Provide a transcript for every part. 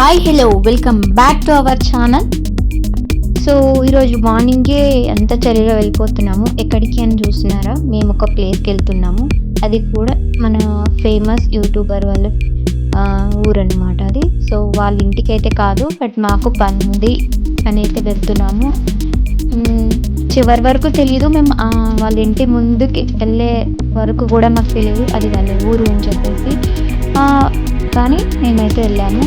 Hi hello welcome back to our channel so ఈరోజు మార్నింగే ఎంత చలిగా వెళ్ళిపోతున్నాము ఎక్కడికి అని చూస్తున్నారా? మేము ఒక ప్లేస్కి వెళ్తున్నాము. అది కూడా మన ఫేమస్ యూట్యూబర్ వాళ్ళ ఊరు ఊరన్నమాట అది. సో వాళ్ళ ఇంటికి అయితే కాదు బట్ మాకు పని ఉంది అని అయితే వెళ్తున్నాము. చివరి వరకు తెలియదు మేము వాళ్ళ ఇంటి ముందుకి వెళ్ళే వరకు కూడా మాకు తెలియదు అది వాళ్ళ ఊరు అని చెప్పేసి. కానీ నేనైతే వెళ్ళాము.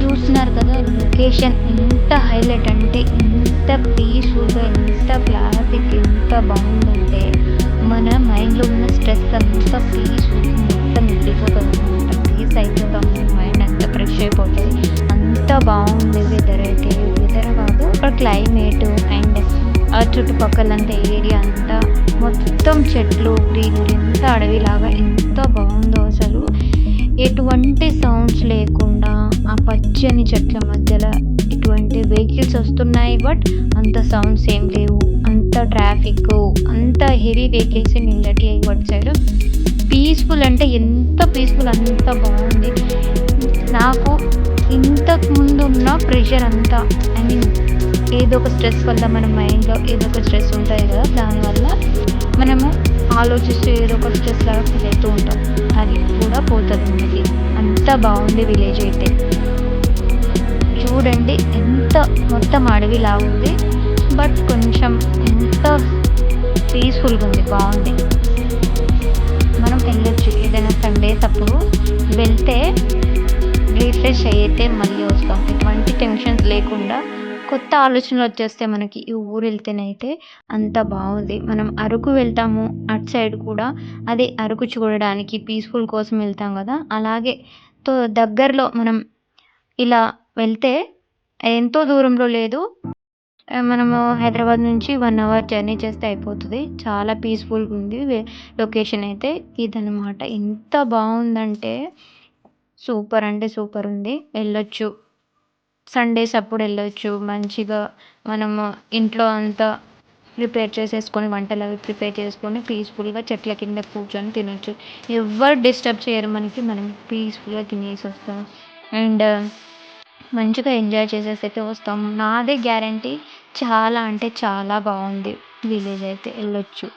చూస్తున్నారు కదా లొకేషన్ ఎంత హైలైట్ అంటే ఎంత పీస్ఫుల్గా ఎంత క్లాసిక్ ఎంత బాగుంది. క్లైమేట్ అండ్ ఆ చుట్టుపక్కలంతా ఏరియా అంతా మొత్తం చెట్లు గ్రీనరీ ఎంత అడవిలాగా ఎంత బాగుందో అసలు. ఎటువంటి సౌండ్స్ లేకుండా ఆ పచ్చని చెట్ల మధ్యలో ఎటువంటి వెహికల్స్ వస్తున్నాయి. బట్ అంత సౌండ్స్ ఏం లేవు. అంత ట్రాఫిక్ అంత హెవీ వెహికల్స్ నిన్నటి అయ్యి సైడ్ పీస్ఫుల్ అంటే ఎంత పీస్ఫుల్ అంత బాగుంది. నాకు ఇంతకు ముందు ఉన్న ప్రెషర్ అంతా ఐ మీన్ ఏదో ఒక స్ట్రెస్ వల్ల మన మైండ్లో ఏదో ఒక స్ట్రెస్ ఉంటుంది కదా దానివల్ల మనము ఆలోచిస్తూ ఏదో ఒక స్ట్రెస్ లాగా ఫీల్ అవుతూ ఉంటాం. అది కూడా పోతుంది మనకి. అంత బాగుంది విలేజ్ అయితే. చూడండి ఎంత మొత్తం అడవిలా ఉంది. బట్ కొంచెం ఎంత పీస్ఫుల్గా ఉంది బాగుంది. మనం వెళ్ళొచ్చు. ఏదైనా సండేస్ అప్పుడు వెళ్తే రీఫ్రెష్ అయితే మళ్ళీ వస్తాం. ఎటువంటి టెన్షన్స్ లేకుండా కొత్త ఆలోచనలు వచ్చేస్తే మనకి. ఈ ఊరు వెళ్తేనైతే అంత బాగుంది. మనం అరకు వెళ్తాము అటు సైడ్ కూడా అదే అరకు చూడడానికి పీస్ఫుల్ కోసం వెళ్తాం కదా. అలాగే తో దగ్గరలో మనం ఇలా వెళ్తే ఎంతో దూరంలో లేదు. మనము హైదరాబాద్ నుంచి వన్ అవర్ జర్నీ చేస్తే అయిపోతుంది. చాలా పీస్ఫుల్గా ఉంది లొకేషన్ అయితే ఇదనమాట ఎంత బాగుందంటే సూపర్ అంటే సూపర్ ఉంది. వెళ్ళొచ్చు. సండేస్ అప్పుడు వెళ్ళొచ్చు. మంచిగా మనము ఇంట్లో అంతా ప్రిపేర్ చేసేసుకొని వంటలు అవి ప్రిపేర్ చేసుకొని పీస్ఫుల్గా చెట్ల కింద కూర్చొని తినొచ్చు. ఎవరు డిస్టర్బ్ చేయరు మనకి. మనం పీస్ఫుల్గా తినేసి వస్తాం. అండ్ మంచిగా ఎంజాయ్ చేసేసి అయితే వస్తాం. నాదే గ్యారంటీ చాలా అంటే చాలా బాగుంది. విలేజ్ అయితే వెళ్ళొచ్చు.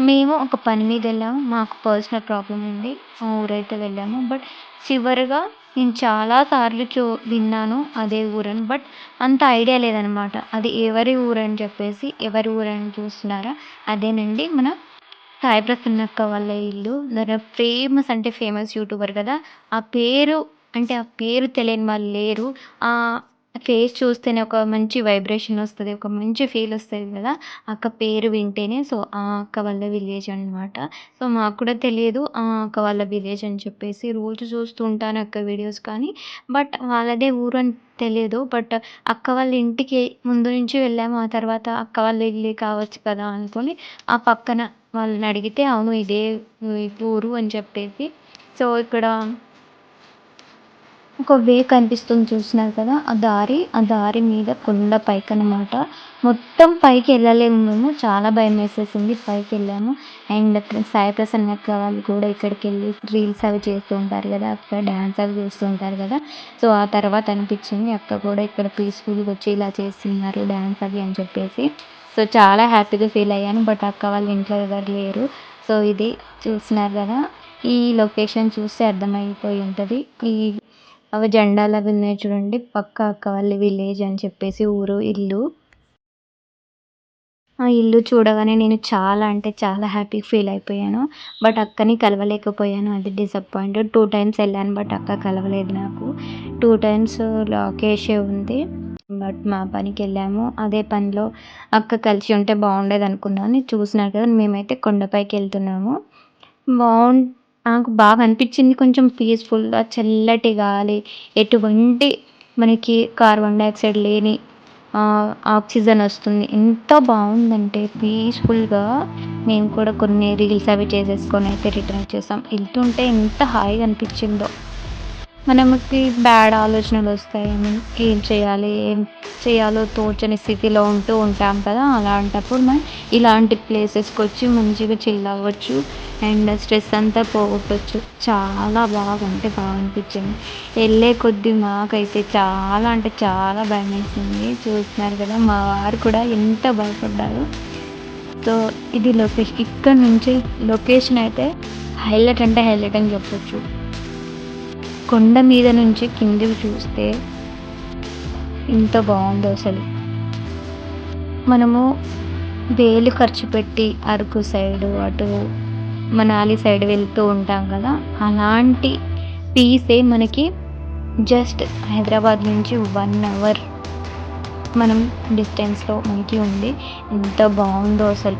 మేము ఒక పని మీద వెళ్ళాము. మాకు పర్సనల్ ప్రాబ్లం ఉంది. ఊరైతే వెళ్ళాము. బట్ చివరిగా నేను చాలాసార్లు చూ విన్నాను అదే ఊరని బట్ అంత ఐడియా లేదనమాట అది ఎవరి ఊరని చెప్పేసి ఎవరి ఊరని చూస్తున్నారా? అదేనండి మన సాయి ప్రసన్నక్క వాళ్ళ ఇల్లు. దాని ఫేమస్ అంటే ఫేమస్ యూట్యూబర్ కదా. ఆ పేరు అంటే ఆ పేరు తెలియని వాళ్ళు లేరు. ఆ ఫేస్ చూస్తేనే ఒక మంచి వైబ్రేషన్ వస్తుంది ఒక మంచి ఫీల్ వస్తుంది కదా. అక్క పేరు వింటేనే సో ఆ అక్క వాళ్ళ విలేజ్ అనమాట సో మాకు కూడా తెలియదు ఆ అక్క వాళ్ళ విలేజ్ అని చెప్పేసి. రోజు చూస్తూ ఉంటాను అక్క వీడియోస్ కానీ బట్ వాళ్ళదే ఊరు అని తెలియదు. బట్ అక్క వాళ్ళ ఇంటికి ముందు నుంచి వెళ్ళాము ఆ తర్వాత అక్క వాళ్ళ ఇల్లు కావచ్చు కదా అనుకొని ఆ పక్కన వాళ్ళని అడిగితే అవును ఇదే ఊరు అని చెప్పేసి. సో ఇక్కడ ఒక వే కనిపిస్తుంది చూస్తున్నారు కదా ఆ దారి ఆ దారి మీద కొండ పైకి అనమాట మొత్తం పైకి వెళ్ళలేము మేము చాలా భయం వేసేసింది. పైకి వెళ్ళాము. అండ్ సాయి ప్రసన్న అక్క వాళ్ళు కూడా ఇక్కడికి వెళ్ళి రీల్స్ అవి చేస్తూ ఉంటారు కదా అక్కడ డ్యాన్స్ అవి చేస్తూ ఉంటారు కదా. సో ఆ తర్వాత అనిపించింది అక్క కూడా ఇక్కడ పీస్ఫుల్గా వచ్చి ఇలా చేస్తున్నారు డ్యాన్స్ అవి అని చెప్పేసి. సో చాలా హ్యాపీగా ఫీల్ అయ్యాను. బట్ అక్క వాళ్ళ ఇంట్లో ఎవరు లేరు. సో ఇది చూస్తున్నారు కదా ఈ లొకేషన్ చూస్తే అర్థమైపోయి ఉంటుంది. ఈ అవి జెండాలు అవి ఉన్నాయి చూడండి. పక్క అక్క వాళ్ళ విలేజ్ అని చెప్పేసి ఊరు ఇల్లు. ఆ ఇల్లు చూడగానే నేను చాలా అంటే చాలా హ్యాపీ ఫీల్ అయిపోయాను. బట్ అక్కని కలవలేకపోయాను. అది డిసప్పాయింటెడ్. టూ టైమ్స్ వెళ్ళాను బట్ అక్క కలవలేదు నాకు. టూ టైమ్స్ లాకేషే ఉంది. బట్ మా పనికి వెళ్ళాము. అదే పనిలో అక్క కలిసి ఉంటే బాగుండేది అనుకున్నాను. చూసినారు కదా మేమైతే కొండపైకి వెళ్తున్నాము. బాగుం నాకు బాగా అనిపించింది కొంచెం పీస్ఫుల్గా చల్లటి గాలి ఎటువంటి మనకి కార్బన్ డైఆక్సైడ్ లేని ఆక్సిజన్ వస్తుంది. ఎంత బాగుందంటే పీస్ఫుల్గా మేము కూడా కొన్ని రీల్స్ అవి చేసేసుకొని అయితే రిటర్న్ వచ్చేసాం వెళ్తుంటే ఎంత హాయిగా అనిపించిందో. మనకి బ్యాడ్ ఆలోచనలు వస్తాయి. ఏం చేయాలి? ఏం చేయాలో తోచని స్థితిలో ఉంటూ ఉంటాం కదా. అలాంటప్పుడు మనం ఇలాంటి ప్లేసెస్కి వచ్చి మంచిగా చిల్ అవ్వచ్చు. అండ్ స్ట్రెస్ అంతా పోగొట్టవచ్చు చాలా బాగా అంటే బాగా అనిపించింది వెళ్ళే కొద్ది మాకైతే చాలా అంటే చాలా భయం వేసింది. చూస్తున్నారు కదా మా వారు కూడా ఎంత భయపడ్డారు. సో ఇది లొకేషన్ ఇక్కడ నుంచి లొకేషన్ అయితే హైలైట్ అంటే హైలైట్ అని చెప్పొచ్చు. కొండ మీద నుంచి కిందికి చూస్తే ఇంత బాగుందో అసలు. మనము వేలు ఖర్చు పెట్టి అరకు సైడు అటు మనాలి సైడ్ వెళ్తూ ఉంటాం కదా అలాంటి పీసే మనకి జస్ట్ హైదరాబాద్ నుంచి వన్ అవర్ మనం డిస్టెన్స్లో మనకి ఉంది. ఎంత బాగుందో అసలు.